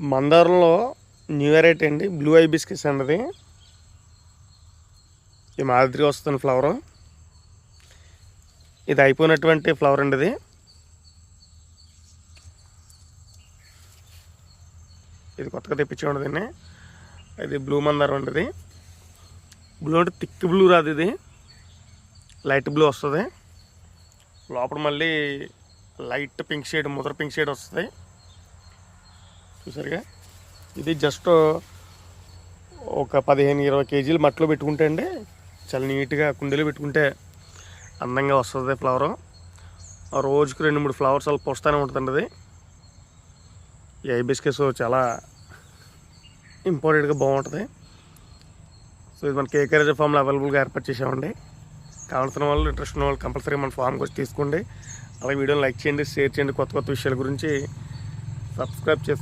మందారంలో new variety అండి. Blue hibiscus అన్నది. ఈ మాదిరిగా వస్తుంది ఫ్లవరు ఇది అయిపోయినటువంటి ఫ్లవర్ అండి ఇది. ఇది కొత్తగా తెప్పించాడు దీన్ని. ఇది బ్లూ మందారం అండి ఇది. బ్లూ అంటే థిక్ బ్లూ రాదు ఇది. లైట్ బ్లూ వస్తుంది. లోపల మళ్ళీ లైట్ పింక్ షేడ్ ముద్ర పింక్ షేడ్ వస్తుంది. చూసారుగా? ఇది జస్ట్ ఒక పదిహేను ఇరవై కేజీలు మట్టిలో పెట్టుకుంటే అండి చాలా నీట్గా కుండీలో పెట్టుకుంటే అందంగా వస్తుంది ఫ్లవరు. ఆ రోజుకు రెండు మూడు ఫ్లవర్స్ అలా పోస్తూనే ఉంటుందండి అది. ఈ ఐబిస్కెస్ చాలా ఇంపార్టెంట్గా బాగుంటుంది. సో ఇది మన కేకరేజ్ ఫామ్లో అవైలబుల్గా ఏర్పాటు చేసామండి కావాల్సిన వాళ్ళు ఇంట్రెస్ట్ ఉన్న వాళ్ళు కంపల్సరీ మన ఫామ్కి వచ్చి తీసుకోండి. అలాగే వీడియోని లైక్ చేయండి షేర్ చేయండి కొత్త కొత్త విషయాల గురించి సబ్స్క్రైబ్ చేసుకోండి.